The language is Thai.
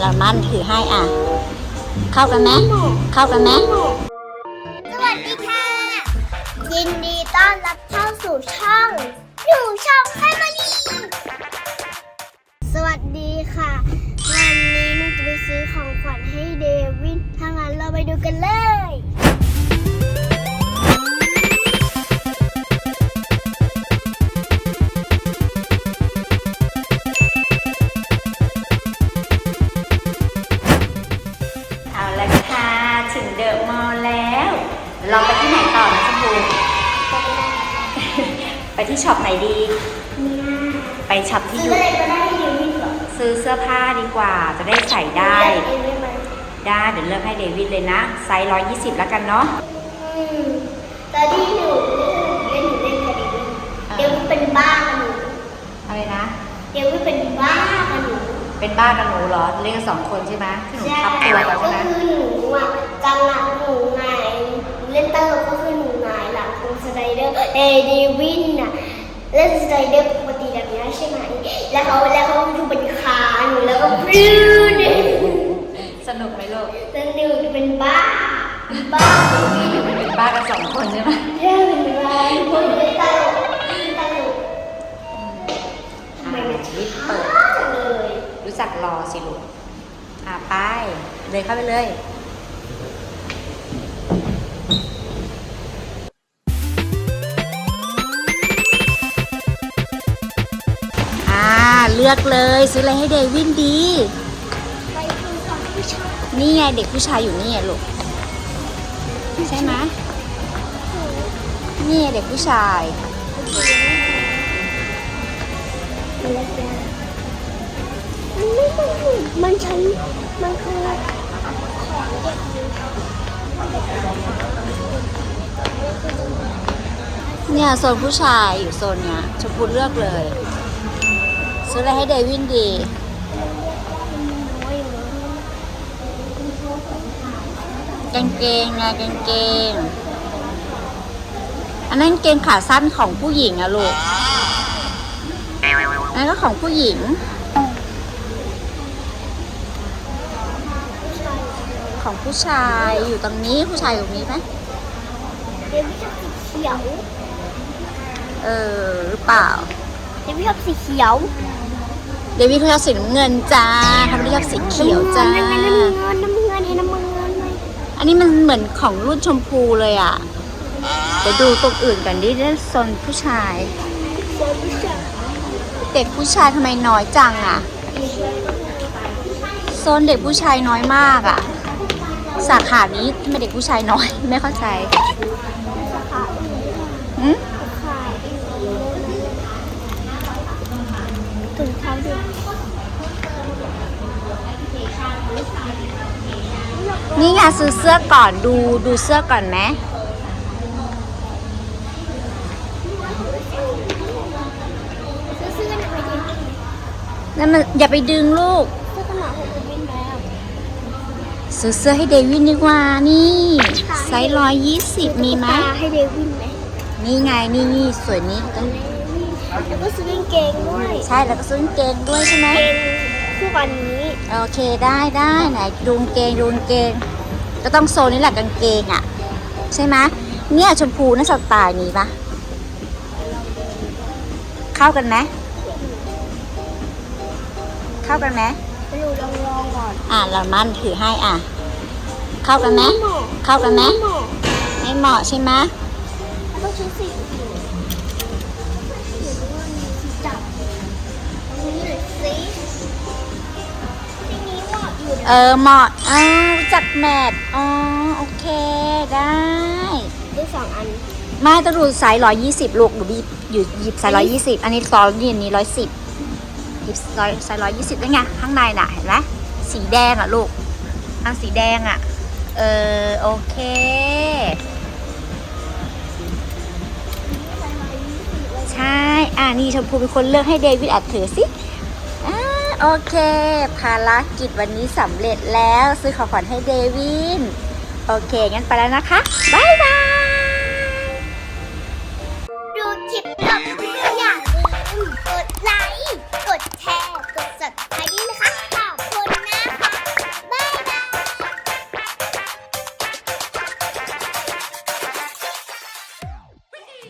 เรามั่นถือให้อะ เข้ากันไหมเข้ากันไหมสวัสดีค่ะ ยินดีต้อนรับเข้าสู่ช่อง ไปที่ช็อปไหนดี ไปช็อปที่ซื้ออยู่ อะไรก็ได้ให้เดวินเหรอซื้อเสื้อผ้าดีกว่า จะได้ใส่ได้ เลือกเองได้ไหมได้เดี๋ยวเลือกให้เดวิดเลยนะ ไซส์ร้อยยี่สิบแล้วกันเนาะ อืมแต่ที่หนูเล่นหนูเล่นกับเดวินเดวินเป็นบ้ากับหนูอะไรนะ เดวินเป็นบ้ากับหนูเป็นบ้านกับหนูเหรอเล่นกันสองคนใช่ไหมที่หนูใช่ทับตัวกันก็ใช่ไหมคือหนูอะกำลังหนูหงายเล่นตลกก็คือหนูหงายหลังตรง สไลเดอร์เอเดวินน่ะเล่นสไลเดอร์ปกติแบบนี้ใช่ไหม แล้วเขาแล้วเขาอยู่บนขาหนูแล้วก็ปลื้มสนุกไหมลูกแล้วหนูเป็นบ้าเป็นบ้าเป็นบ้านกันสองคนใช่ไหมเรื่องเป็นบ้าคนเล่นตลกเล่นตลกทำไมมันรีบช้าเปิดจังเลย รู้จักรอสิลูกอะไปเลยเข้าไปเลย ลือกเลยซื้ออะไรให้เดวินดี นี่ไงเด็กผู้ชายอยู่นี่ไงลูก ใช่ไหมนี่ไงเด็กผู้ชาย มันเล็กยากมันไม่ต้องถูกมันฉันมันคือของเด็กเนี่ยโซนผู้ชายอยู่โซนเนี้ยชมพูเลือกเลย ซื้ออะไรให้เดวินดีน้อยอยู่นะกางเกงไงกางเกง อันนั้นกางเกงขาสั้นของผู้หญิงอะลูกอันนั้นก็ของผู้หญิง ของผู้ชายอยู่ตรงนี้ผู้ชายอยู่ตรงนี้ไหมเดวิชอบสีเขียว เออหรือเปล่า เดวิชอบสีเขียว เดวิดเขาชอบสีน้ำเงินจ้าเขาไม่ได้ชอบสีเขียวจ้าน้ำเงินน้ำเงินน้ำเงินเห็นน้ำเงินไหมอันนี้มันเหมือนของรุ่นชมพูเลยอะ เดี๋ยวดูตรงอื่นกันดิเรื่องโซนผู้ชายเด็กผู้ชายทำไมน้อยจังอะ โซนเด็กผู้ชายน้อยมากอะ สาขานี้ทำไมเด็กผู้ชายน้อย ไม่เข้าใจหืม ขายถุงเท้าเด็ก นี่ไงซื้อเสื้อก่อนดูดูเสื้อก่อนไหมซื้อเสื้อหนังไปดินั่นมันอย่าไปดึงลูกเสื้อขนาดหกเป็นแล้วซื้อเสื้อให้เดวิดดีกว่านี่ไซส์ร้อยยี่สิบมีไหมตาให้เดวินไหมนี่ไงนี่นี่สวยนี้แล้วก็ซื้อกางเกงด้วย ใช่แล้วก็ซื้อกางเกงด้วยใช่ไหมเกง คู่กันนี้ โอเคได้ได้ไหนดูกางเกงดูกางเกง ก็ต้องโซนนี้แหละกางเกงอะ ใช่ไหมเนี่ยชมพูน่าสไตล์นี้ปะเข้ากันไหมเข้ากันไหมไปดูลองลองก่อนอะเรามั่นถือให้อะ เข้ากันไหมเข้ากันไหมเหมาะไม่เหมาะใช่ไหม แล้วก็ชุดสีเขียว เออเหมาะอ๋อรู้จักแมทอ๋อโอเคได้ได้สองอันไม่ต้องดูไซส์ร้อยยี่สิบลูกหนูบีบอยู่หยิบไซส์ร้อยยี่สิบอันนี้ซอสนี่อันนี้ร้อยสิบหยิบร้อยไซส์ร้อยยี่สิบได้ไงข้างในน่ะเห็นไหมสีแดงอะลูกอันสีแดงอะ เออโอเคใช่ อ่านี่ชมพูเป็นคนเลือกให้เดวิดอัดถือสิอ่า โอเค ภารกิจวันนี้สำเร็จแล้ว ซื้อของขวัญให้เดวิน โอเค งั้นไปแล้วนะคะ บ๊ายบาย